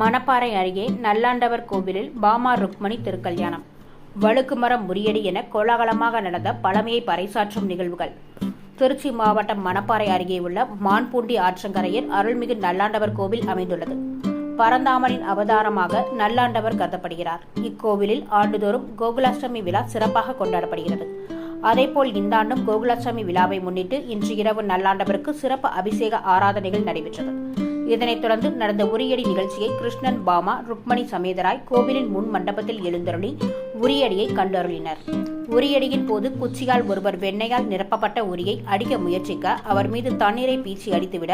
மணப்பாறை அருகே நல்லாண்டவர் கோவிலில் பாமா ருக்மணி திருக்கல்யாணம். வழுக்குமரம் முறியடி என கோலாகலமாக நடந்த பழமையை பறைசாற்றும் நிகழ்வுகள். திருச்சி மாவட்டம் மணப்பாறை அருகே உள்ள மான்பூண்டி ஆற்றங்கரையில் அருள்மிகு நல்லாண்டவர் கோவில் அமைந்துள்ளது. பரந்தாமனின் அவதாரமாக நல்லாண்டவர் கருதப்படுகிறார். இக்கோவிலில் ஆண்டுதோறும் கோகுலாஷ்டமி விழா சிறப்பாக கொண்டாடப்படுகிறது. அதேபோல் இந்த ஆண்டும் கோகுலாஷ்டமி விழாவை முன்னிட்டு இன்று இரவு நல்லாண்டவருக்கு சிறப்பு அபிஷேக ஆராதனைகள் நடைபெற்றது. இதனைத் தொடர்ந்து நடந்த உரியடி நிகழ்ச்சியை கிருஷ்ணன் பாமா ருக்மணி சமேதராய் கோவிலின் முன் மண்டபத்தில் எழுந்தருளி உரியடியை கண்டருளினர். உரியடியின் போது குச்சியால் ஒருவர் வெண்ணையால் நிரப்பப்பட்ட உரியை அடிக்க முயற்சிக்க அவர் மீது தண்ணீரை பீச்சி அடித்துவிட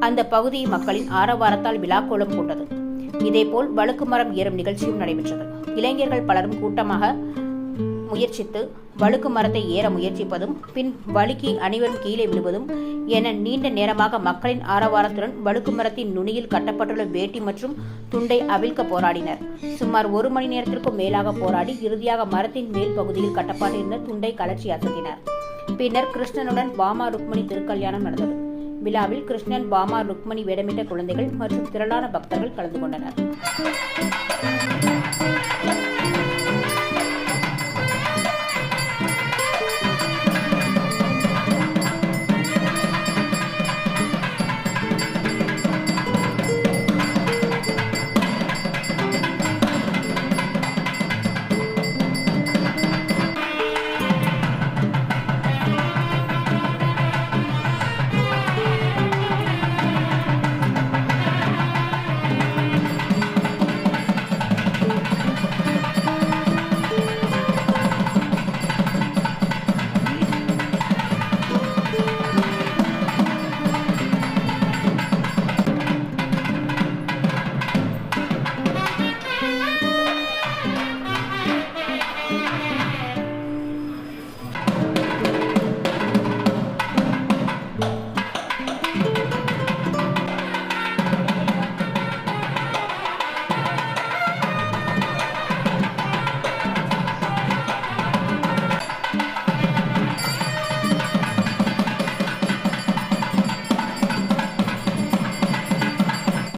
அந்த பகுதி மக்களின் ஆரவாரத்தால் விழாக்கோலம் கொண்டது இதேபோல் வழுக்கு மரம் ஏறும் நிகழ்ச்சியும் நடைபெற்றது. இளைஞர்கள் பலரும் கூட்டமாக முயற்சித்து வழுக்கு மரத்தை ஏற முயற்சிப்பதும் பின் வழுக்கி அனைவரும் கீழே விழுவதும் என நீண்ட நேரமாக மக்களின் ஆரவாரத்துடன் வழுக்கு மரத்தின் நுனியில் கட்டப்பட்டுள்ள வேட்டி மற்றும் துண்டை அவிழ்க்க போராடினர். சுமார் ஒரு மணி நேரத்திற்கும் மேலாக போராடி இறுதியாக மரத்தின் மேல் பகுதியில் கட்டப்பட்டிருந்த துண்டை கலர்ச்சி அசத்தினர். பின்னர் கிருஷ்ணனுடன் பாமா ருக்மணி திருக்கல்யாணம் நடந்தது. விழாவில் கிருஷ்ணன் பாமா ருக்மணி வேடமிட்ட குழந்தைகள் மற்றும் திரளான பக்தர்கள் கலந்து கொண்டனர்.